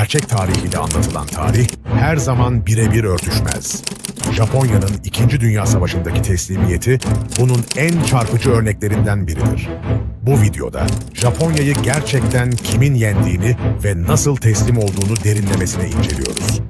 gerçek tarihiyle anlatılan tarih her zaman birebir örtüşmez. Japonya'nın 2. Dünya Savaşı'ndaki teslimiyeti bunun en çarpıcı örneklerinden biridir. Bu videoda Japonya'yı gerçekten kimin yendiğini ve nasıl teslim olduğunu derinlemesine inceliyoruz.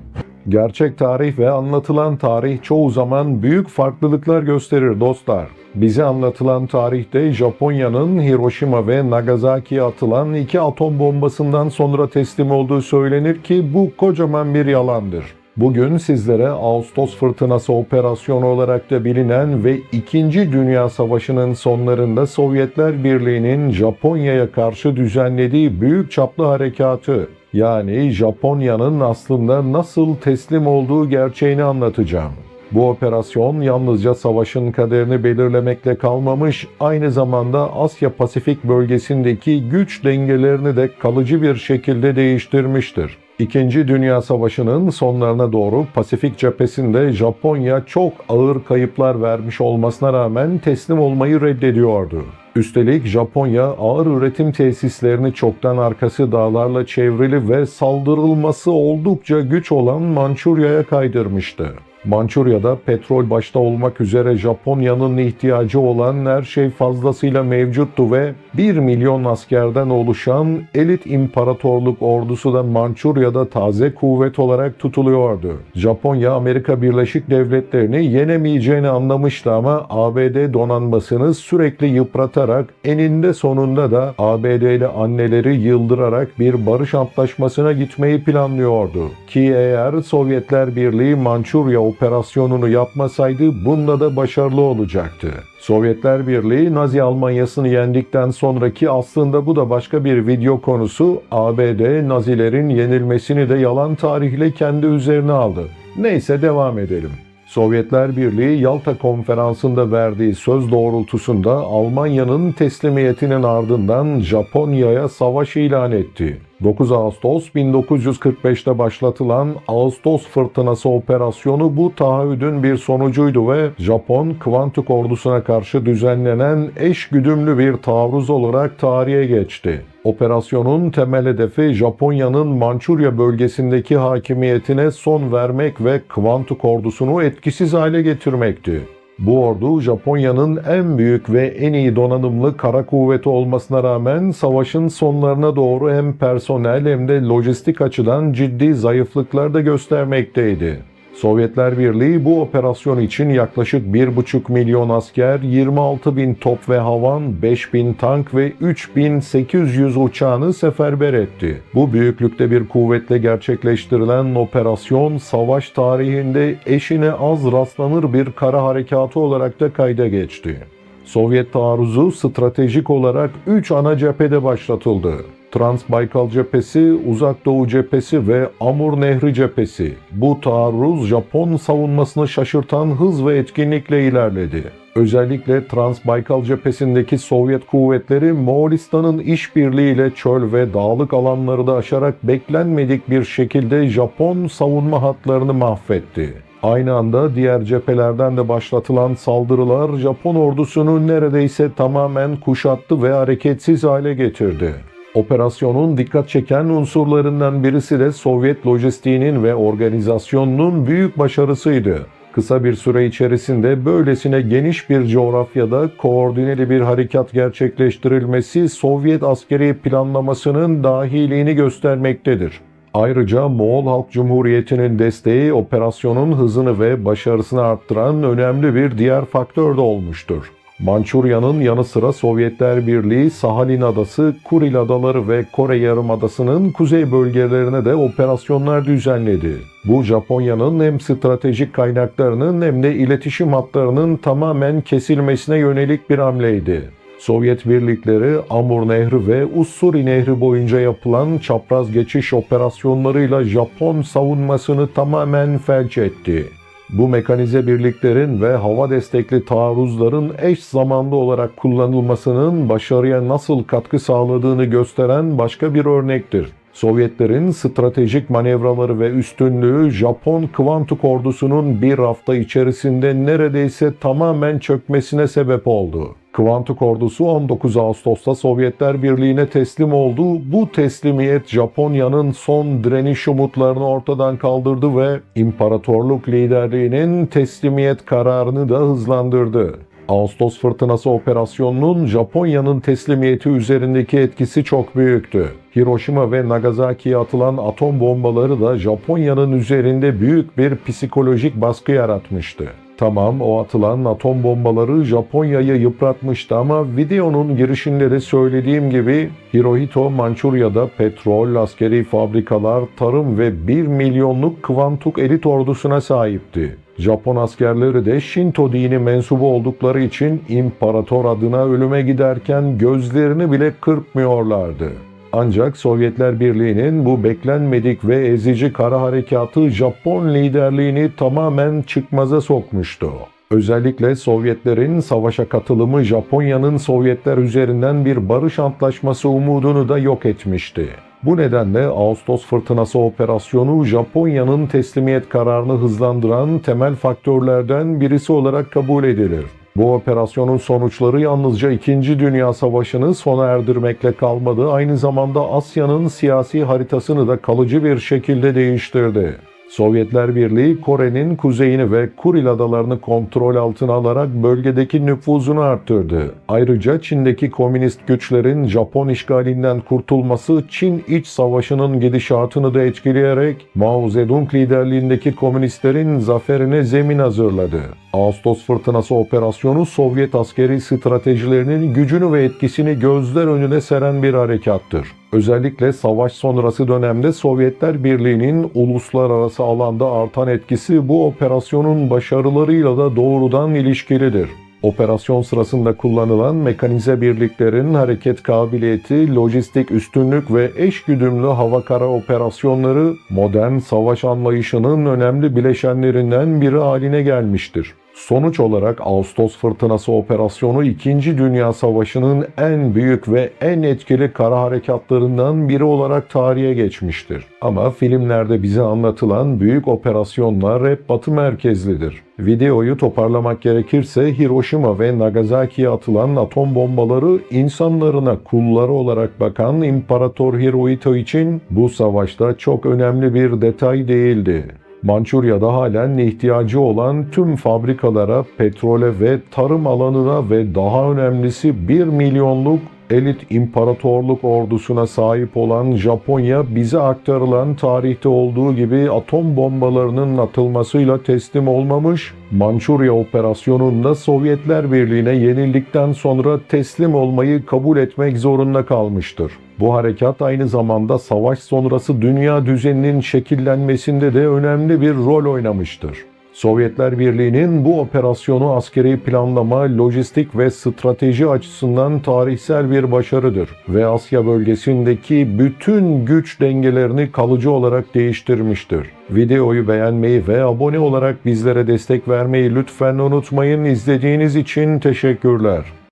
Gerçek tarih ve anlatılan tarih çoğu zaman büyük farklılıklar gösterir dostlar. Bize anlatılan tarihte Japonya'nın Hiroşima ve Nagasaki'ye atılan iki atom bombasından sonra teslim olduğu söylenir ki bu kocaman bir yalandır. Bugün sizlere Ağustos Fırtınası operasyonu olarak da bilinen ve 2. Dünya Savaşı'nın sonlarında Sovyetler Birliği'nin Japonya'ya karşı düzenlediği büyük çaplı harekatı yani Japonya'nın aslında nasıl teslim olduğu gerçeğini anlatacağım. Bu operasyon yalnızca savaşın kaderini belirlemekle kalmamış, aynı zamanda Asya Pasifik bölgesindeki güç dengelerini de kalıcı bir şekilde değiştirmiştir. İkinci Dünya Savaşı'nın sonlarına doğru Pasifik cephesinde Japonya çok ağır kayıplar vermiş olmasına rağmen teslim olmayı reddediyordu. Üstelik Japonya ağır üretim tesislerini çoktan arkası dağlarla çevrili ve saldırılması oldukça güç olan Mançurya'ya kaydırmıştı. Mançurya'da petrol başta olmak üzere Japonya'nın ihtiyacı olan her şey fazlasıyla mevcuttu ve 1 milyon askerden oluşan elit imparatorluk ordusu da Mançurya'da taze kuvvet olarak tutuluyordu. Japonya Amerika Birleşik Devletleri'ni yenemeyeceğini anlamıştı ama ABD donanmasını sürekli yıpratarak eninde sonunda da ABD'li anneleri yıldırarak bir barış antlaşmasına gitmeyi planlıyordu. Ki eğer Sovyetler Birliği Mançurya operasyonunu yapmasaydı bunda da başarılı olacaktı. Sovyetler Birliği Nazi Almanyası'nı yendikten sonraki aslında bu da başka bir video konusu ABD Nazilerin yenilmesini de yalan tarihle kendi üzerine aldı. Neyse devam edelim. Sovyetler Birliği Yalta Konferansı'nda verdiği söz doğrultusunda Almanya'nın teslimiyetinin ardından Japonya'ya savaş ilan etti. 9 Ağustos 1945'te başlatılan Ağustos Fırtınası operasyonu bu taahhüdün bir sonucuydu ve Japon Kvantuk ordusuna karşı düzenlenen eş güdümlü bir taarruz olarak tarihe geçti. Operasyonun temel hedefi Japonya'nın Mançurya bölgesindeki hakimiyetine son vermek ve Kvantuk ordusunu etkisiz hale getirmekti. Bu ordu Japonya'nın en büyük ve en iyi donanımlı kara kuvveti olmasına rağmen savaşın sonlarına doğru hem personel hem de lojistik açıdan ciddi zayıflıklar da göstermekteydi. Sovyetler Birliği bu operasyon için yaklaşık 1,5 milyon asker, 26 bin top ve havan, 5 bin tank ve 3800 uçağını seferber etti. Bu büyüklükte bir kuvvetle gerçekleştirilen operasyon savaş tarihinde eşine az rastlanır bir kara harekatı olarak da kayda geçti. Sovyet taarruzu stratejik olarak 3 ana cephede başlatıldı. Trans-Baykal cephesi, Uzak Doğu cephesi ve Amur Nehri cephesi. Bu taarruz Japon savunmasını şaşırtan hız ve etkinlikle ilerledi. Özellikle Trans-Baykal cephesindeki Sovyet kuvvetleri Moğolistan'ın işbirliğiyle çöl ve dağlık alanları da aşarak beklenmedik bir şekilde Japon savunma hatlarını mahvetti. Aynı anda diğer cephelerden de başlatılan saldırılar Japon ordusunu neredeyse tamamen kuşattı ve hareketsiz hale getirdi. Operasyonun dikkat çeken unsurlarından birisi de Sovyet lojistiğinin ve organizasyonunun büyük başarısıydı. Kısa bir süre içerisinde böylesine geniş bir coğrafyada koordineli bir harekat gerçekleştirilmesi Sovyet askeri planlamasının dahiliğini göstermektedir. Ayrıca Moğol Halk Cumhuriyeti'nin desteği operasyonun hızını ve başarısını arttıran önemli bir diğer faktör de olmuştur. Mançurya'nın yanı sıra Sovyetler Birliği Sahalin Adası, Kuril Adaları ve Kore Yarımadası'nın kuzey bölgelerine de operasyonlar düzenledi. Bu Japonya'nın hem stratejik kaynaklarının hem de iletişim hatlarının tamamen kesilmesine yönelik bir hamleydi. Sovyet birlikleri Amur Nehri ve Ussuri Nehri boyunca yapılan çapraz geçiş operasyonlarıyla Japon savunmasını tamamen felç etti. Bu mekanize birliklerin ve hava destekli taarruzların eş zamanlı olarak kullanılmasının başarıya nasıl katkı sağladığını gösteren başka bir örnektir. Sovyetlerin stratejik manevraları ve üstünlüğü Japon Kvantuk ordusunun bir hafta içerisinde neredeyse tamamen çökmesine sebep oldu. Kvantuk ordusu 19 Ağustos'ta Sovyetler Birliği'ne teslim oldu. Bu teslimiyet Japonya'nın son direniş umutlarını ortadan kaldırdı ve imparatorluk liderliğinin teslimiyet kararını da hızlandırdı. Ağustos fırtınası operasyonunun Japonya'nın teslimiyeti üzerindeki etkisi çok büyüktü. Hiroşima ve Nagasaki'ye atılan atom bombaları da Japonya'nın üzerinde büyük bir psikolojik baskı yaratmıştı. Tamam o atılan atom bombaları Japonya'yı yıpratmıştı ama videonun girişinde de söylediğim gibi Hirohito Mançurya'da petrol, askeri fabrikalar, tarım ve 1 milyonluk Kvantuk elit ordusuna sahipti. Japon askerleri de Shinto dini mensubu oldukları için imparator adına ölüme giderken gözlerini bile kırpmıyorlardı. Ancak Sovyetler Birliği'nin bu beklenmedik ve ezici kara harekatı Japon liderliğini tamamen çıkmaza sokmuştu. Özellikle Sovyetlerin savaşa katılımı Japonya'nın Sovyetler üzerinden bir barış antlaşması umudunu da yok etmişti. Bu nedenle Ağustos fırtınası operasyonu Japonya'nın teslimiyet kararını hızlandıran temel faktörlerden birisi olarak kabul edilir. Bu operasyonun sonuçları yalnızca 2. Dünya Savaşı'nı sona erdirmekle kalmadı, aynı zamanda Asya'nın siyasi haritasını da kalıcı bir şekilde değiştirdi. Sovyetler Birliği Kore'nin kuzeyini ve Kuril adalarını kontrol altına alarak bölgedeki nüfuzunu arttırdı. Ayrıca Çin'deki komünist güçlerin Japon işgalinden kurtulması Çin iç savaşının gidişatını da etkileyerek Mao Zedong liderliğindeki komünistlerin zaferine zemin hazırladı. Ağustos fırtınası operasyonu Sovyet askeri stratejilerinin gücünü ve etkisini gözler önüne seren bir harekattır. Özellikle savaş sonrası dönemde Sovyetler Birliği'nin uluslararası alanda artan etkisi bu operasyonun başarılarıyla da doğrudan ilişkilidir. Operasyon sırasında kullanılan mekanize birliklerin hareket kabiliyeti, lojistik üstünlük ve eşgüdümlü hava kara operasyonları modern savaş anlayışının önemli bileşenlerinden biri haline gelmiştir. Sonuç olarak Ağustos Fırtınası operasyonu 2. Dünya Savaşı'nın en büyük ve en etkili kara harekatlarından biri olarak tarihe geçmiştir. Ama filmlerde bize anlatılan büyük operasyonlar hep batı merkezlidir. Videoyu toparlamak gerekirse Hiroşima ve Nagasaki'ye atılan atom bombaları insanlarına kulları olarak bakan İmparator Hirohito için bu savaşta çok önemli bir detay değildi. Mançurya'da halen ihtiyacı olan tüm fabrikalara, petrole ve tarım alanına ve daha önemlisi 1 milyonluk elit imparatorluk ordusuna sahip olan Japonya bize aktarılan tarihte olduğu gibi atom bombalarının atılmasıyla teslim olmamış, Mançurya operasyonunda Sovyetler Birliği'ne yenildikten sonra teslim olmayı kabul etmek zorunda kalmıştır. Bu harekat aynı zamanda savaş sonrası dünya düzeninin şekillenmesinde de önemli bir rol oynamıştır. Sovyetler Birliği'nin bu operasyonu askeri planlama, lojistik ve strateji açısından tarihsel bir başarıdır ve Asya bölgesindeki bütün güç dengelerini kalıcı olarak değiştirmiştir. Videoyu beğenmeyi ve abone olarak bizlere destek vermeyi lütfen unutmayın. İzlediğiniz için teşekkürler.